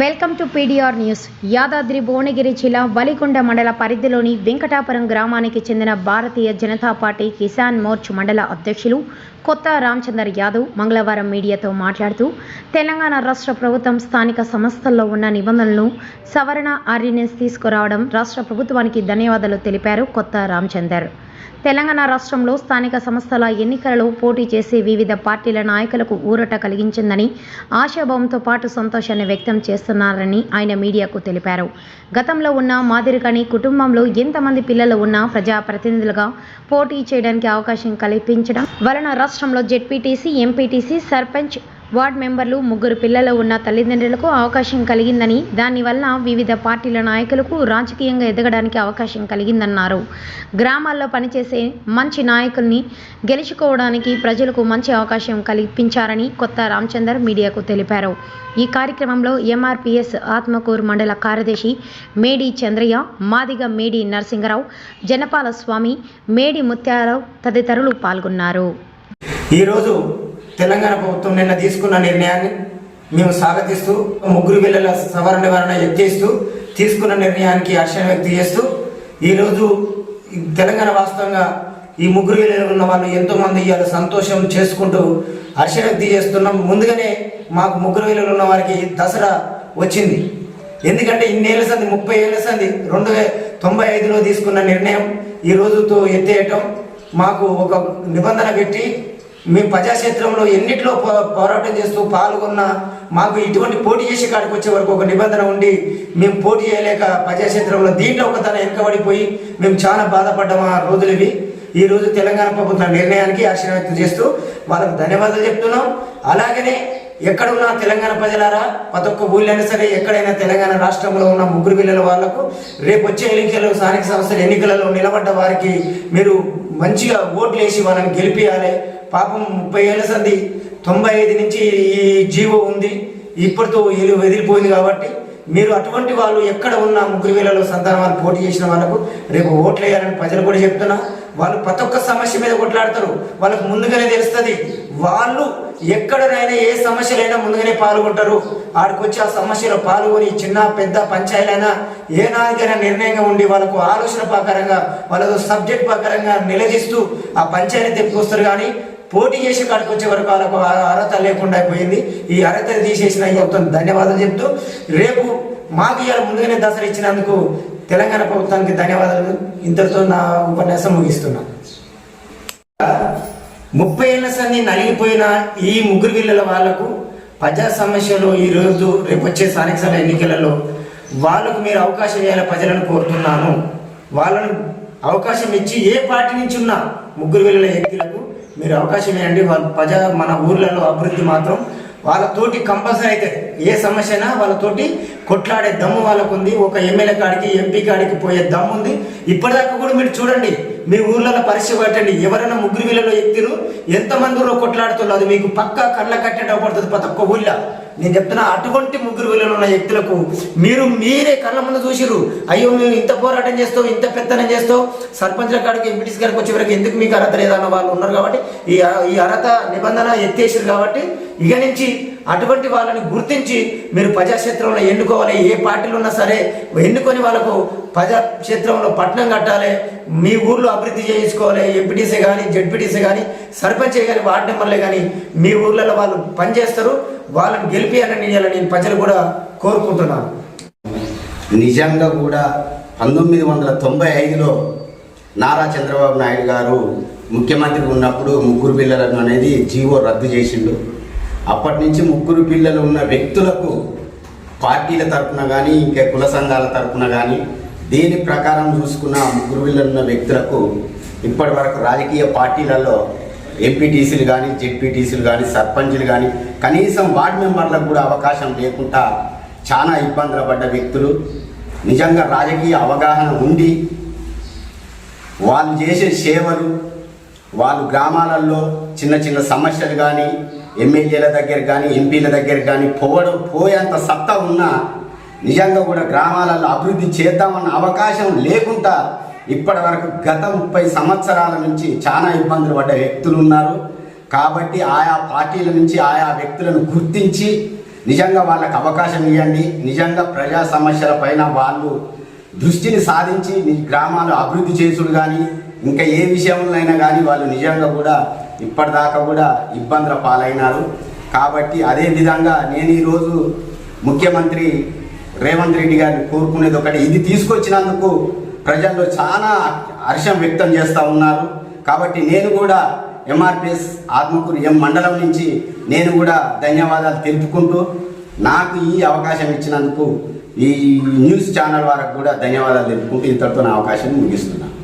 Welcome to PDR news Yadadri Bhuvanagiri జిల్లా వలికొండ మండల పరిధిలోని వెంకటాపురం గ్రామానికి చెందిన భారతీయ జనతా పార్టీ కిసాన్ మోర్చ్ మండల అధ్యక్షులు కొత్త రామచందర్ యాదవ్ మంగళవారం మీడియాతో మాట్లాడుతూ తెలంగాణ రాష్ట్ర ప్రభుత్వం స్థానిక సంస్థల్లో ఉన్న నిబంధనలను సవరణ ఆర్డినెన్స్ తీసుకురావడం రాష్ట్ర ప్రభుత్వానికి ధన్యవాదాలు తెలిపారు కొత్త రామచందర్. తెలంగాణ రాష్ట్రంలో స్థానిక సంస్థల ఎన్నికలలో పోటీ చేసే వివిధ పార్టీల నాయకులకు ఊరట కలిగించిందని ఆశాభావంతో పాటు సంతోషాన్ని వ్యక్తం చేస్తున్నారని ఆయన మీడియాకు తెలిపారు. గతంలో ఉన్న మాదిరిగాని కుటుంబంలో ఎంతమంది పిల్లలు ఉన్నా ప్రజాప్రతినిధులుగా పోటీ చేయడానికి అవకాశం కల్పించడం వలన రాష్ట్రంలో జెడ్పీటీసీ ఎంపీటీసీ సర్పంచ్ వార్డ్ మెంబర్లు ముగ్గురు పిల్లలు ఉన్న తల్లిదండ్రులకు అవకాశం కలిగిందని దానివల్ల వివిధ పార్టీల నాయకులకు రాజకీయంగా ఎదగడానికి అవకాశం కలిగిందన్నారు. గ్రామాల్లో పనిచేసే మంచి నాయకుల్ని గెలుచుకోవడానికి ప్రజలకు మంచి అవకాశం కల్పించారని కొత్త రామచందర్ మీడియాకు తెలిపారు. ఈ కార్యక్రమంలో ఎంఆర్పిఎస్ ఆత్మకూరు మండల కార్యదర్శి మేడి చంద్రయ్య మాదిగ మేడి నరసింగరావు జనపాల స్వామి మేడి ముత్యారావు తదితరులు పాల్గొన్నారు. ఈరోజు తెలంగాణ ప్రభుత్వం నిన్న తీసుకున్న నిర్ణయాన్ని మేము స్వాగతిస్తూ ముగ్గురు పిల్లల సవరణ నివారణ ఎత్తేస్తూ తీసుకున్న నిర్ణయానికి హర్షణ వ్యక్తం చేస్తూ ఈరోజు తెలంగాణ వాస్తవంగా ఈ ముగ్గురు పిల్లలు ఉన్న వాళ్ళు ఎంతోమంది ఇవాళ సంతోషం చేసుకుంటూ హర్షణ వ్యక్తం చేస్తున్నాం. ముందుగానే మాకు ముగ్గురు పిల్లలు ఉన్న వారికి దసరా వచ్చింది. ఎందుకంటే ఇన్నేళ్ళ సంది ముప్పై ఏళ్ళ సంది రెండు వేల తొంభై ఐదులో తీసుకున్న నిర్ణయం ఈ రోజుతో ఎత్తేయటం మాకు ఒక నిబంధన పెట్టి మేము ప్రజాక్షేత్రంలో ఎన్నిట్లో పో- పోరాటం చేస్తూ పాల్గొన్న మాకు ఇటువంటి పోటీ చేసే కాడికి వచ్చే వరకు ఒక నిబంధన ఉండి మేము పోటీ చేయలేక ప్రజాక్షేత్రంలో దీంట్లో ఒక తన వెనుకబడిపోయి మేము చాలా బాధపడ్డాం ఆ రోజులు ఇవి. ఈ రోజు తెలంగాణ ప్రభుత్వ నిర్ణయానికి హర్షణ వ్యక్తం చేస్తూ వాళ్ళకు ధన్యవాదాలు చెప్తున్నాం. అలాగనే ఎక్కడున్నా తెలంగాణ ప్రజలారా ప్రతి ఒక్క ఊళ్ళైనా సరే ఎక్కడైనా తెలంగాణ రాష్ట్రంలో ఉన్న ముగ్గురు పిల్లల వాళ్ళకు రేపు వచ్చే ఎన్నికలు స్థానిక సంస్థల ఎన్నికలలో నిలబడ్డ వారికి మీరు మంచిగా ఓట్లు వేసి వాళ్ళని గెలిపియాలి. పాపం ముప్పై ఏళ్ళ సంది తొంభై ఐదు నుంచి ఈ జీవో ఉంది. ఇప్పటితో ఇల్లు వదిలిపోయింది కాబట్టి మీరు అటువంటి వాళ్ళు ఎక్కడ ఉన్న ముగ్గురు వేలలో సంతానం వాళ్ళు పోటీ చేసిన వాళ్ళకు రేపు ఓట్లు వేయాలని ప్రజలు కూడా చెప్తున్నా. వాళ్ళు ప్రతి ఒక్క సమస్య మీద కొట్లాడతారు. వాళ్ళకు ముందుగానే తెలుస్తుంది. వాళ్ళు ఎక్కడనైనా ఏ సమస్యలైనా ముందుగానే పాల్గొంటారు. ఆడికి వచ్చి ఆ సమస్యలో పాల్గొని చిన్న పెద్ద పంచాయతీలైనా ఏ నాదికైనా నిర్ణయంగా ఉండి వాళ్ళకు ఆలోచన ప్రకారంగా వాళ్ళకు సబ్జెక్ట్ ప్రకారంగా నిలదీస్తూ ఆ పంచాయతీ తెప్పుకొస్తారు. కానీ పోటీ చేసి కాడికి వచ్చే వరకు వాళ్ళకు అర్హత లేకుండా అయిపోయింది ఈ అర్హత తీసేసిన ప్రభుత్వం ధన్యవాదాలు చెప్తూ రేపు మాకు ఇవాళ ముందుగానే దసరా ఇచ్చినందుకు తెలంగాణ ప్రభుత్వానికి ధన్యవాదాలు. ఇంతటితో నా ఉపన్యాసం ముగిస్తున్నా. ముప్పై ఏళ్ళ సంది నలిగిపోయిన ఈ ముగ్గురు పిల్లల వాళ్ళకు ప్రజా సమస్యలు ఈ రోజు రేపు వచ్చే స్థానిక సభ ఎన్నికలలో వాళ్ళకు మీరు అవకాశం ఇవ్వాలి ప్రజలను కోరుతున్నాను. వాళ్ళను అవకాశం ఇచ్చి ఏ పార్టీ నుంచి ఉన్న ముగ్గురు పిల్లల వ్యక్తులకు మీరు అవకాశం ఇవ్వండి. వాళ్ళ ప్రజా మన ఊర్లలో అభివృద్ధి మాత్రం వాళ్ళతోటి కంపల్సరీ అయితే ఏ సమస్య అయినా వాళ్ళతోటి కొట్లాడే దమ్ము వాళ్ళకు ఉంది ఒక ఎమ్మెల్యే కాడికి ఎంపీ కాడికి పోయే దమ్ము ఉంది ఇప్పటిదాకా కూడా మీరు చూడండి. మీ ఊర్లలో పరిస్థితి పెట్టండి ఎవరైనా ముగ్గురు వీళ్ళలో ఎత్తిరు ఎంతమంది ఊళ్ళో కొట్లాడుతున్నారు అది మీకు పక్కా కళ్ళ కట్టేట పడుతుంది ప్రతి ఒక్క ఊళ్ళో. నేను చెప్తున్నా అటువంటి ముగ్గురు వీళ్ళలో ఉన్న వ్యక్తులకు మీరు మీరే కళ్ళ ముందు చూసిరు అయ్యో మేము ఇంత పోరాటం చేస్తావు ఇంత పెత్తనం చేస్తావు సర్పంచ్ల కాడికి ఎంపీటీస్ గారికి వచ్చే వరకు ఎందుకు మీకు అర్హత లేదన్న వాళ్ళు ఉన్నారు కాబట్టి ఈ ఈ అర్హత నిబంధన ఎత్తేసారు కాబట్టి ఇక నుంచి అటువంటి వాళ్ళని గుర్తించి మీరు ప్రజాక్షేత్రంలో ఎన్నుకోవాలి ఏ పార్టీలు ఉన్నా సరే ఎన్నుకొని వాళ్ళకు ప్రజాక్షేత్రంలో పట్టణం కట్టాలి మీ ఊర్లో అభివృద్ధి చేయించుకోవాలి ఎంపీటీసీ కానీ జడ్పీటీసీ కానీ సర్పంచ్ కానీ వార్డు మెంబర్లే కానీ మీ ఊర్లలో వాళ్ళు పనిచేస్తారు వాళ్ళని గెలిపియాలని నేను ప్రజలు కూడా కోరుకుంటున్నాను. నిజంగా కూడా పంతొమ్మిది వందల తొంభై ఐదులో నారా చంద్రబాబు నాయుడు గారు ముఖ్యమంత్రి ఉన్నప్పుడు ముగ్గురు పిల్లలను అనేది జీవో రద్దు చేసిండు. అప్పటి నుంచి ముగ్గురు పిల్లలు ఉన్న వ్యక్తులకు పార్టీల తరఫున కానీ ఇంకా కుల సంఘాల తరపున కానీ దేని ప్రకారం చూసుకున్న ముగ్గురు పిల్లలు ఉన్న వ్యక్తులకు ఇప్పటి వరకు రాజకీయ పార్టీలలో ఎంపీటీసీలు కానీ జెడ్పీటీసీలు కానీ సర్పంచ్లు కానీ కనీసం వార్డు మెంబర్లకు కూడా అవకాశం లేకుండా చాలా ఇబ్బందులు పడ్డ వ్యక్తులు. నిజంగా రాజకీయ అవగాహన ఉండి వాళ్ళు చేసే సేవలు వాళ్ళు గ్రామాలలో చిన్న చిన్న సమస్యలు కానీ ఎమ్మెల్యేల దగ్గర కానీ ఎంపీల దగ్గర కానీ పోవడం పోయేంత సత్తా ఉన్నా నిజంగా కూడా గ్రామాలలో అభివృద్ధి చేద్దామన్న అవకాశం లేకుండా ఇప్పటి వరకు గత ముప్పై సంవత్సరాల నుంచి చాలా ఇబ్బందులు పడ్డ వ్యక్తులు ఉన్నారు. కాబట్టి ఆయా పార్టీల నుంచి ఆయా వ్యక్తులను గుర్తించి నిజంగా వాళ్ళకు అవకాశం ఇవ్వండి. నిజంగా ప్రజా సమస్యల పైన వాళ్ళు దృష్టిని సాధించి గ్రామాలు అభివృద్ధి చేసుడు కానీ ఇంకా ఏ విషయంలోనైనా కానీ వాళ్ళు నిజంగా కూడా ఇప్పటిదాకా కూడా ఇబ్బందుల పాలైనారు. కాబట్టి అదే విధంగా నేను ఈరోజు ముఖ్యమంత్రి రేవంత్ రెడ్డి గారిని కోరుకునేది ఒకటి. ఇది తీసుకొచ్చినందుకు ప్రజల్లో చాలా హర్షం వ్యక్తం చేస్తూ ఉన్నారు. కాబట్టి నేను కూడా ఎంఆర్పిఎస్ ఆత్మకూరు ఎం మండలం నుంచి నేను కూడా ధన్యవాదాలు తెలుపుకుంటూ నాకు ఈ అవకాశం ఇచ్చినందుకు ఈ న్యూస్ ఛానల్ వారికి కూడా ధన్యవాదాలు తెలుపుకుంటూ ఇంతటితో నా అవకాశం ముగిస్తున్నాను.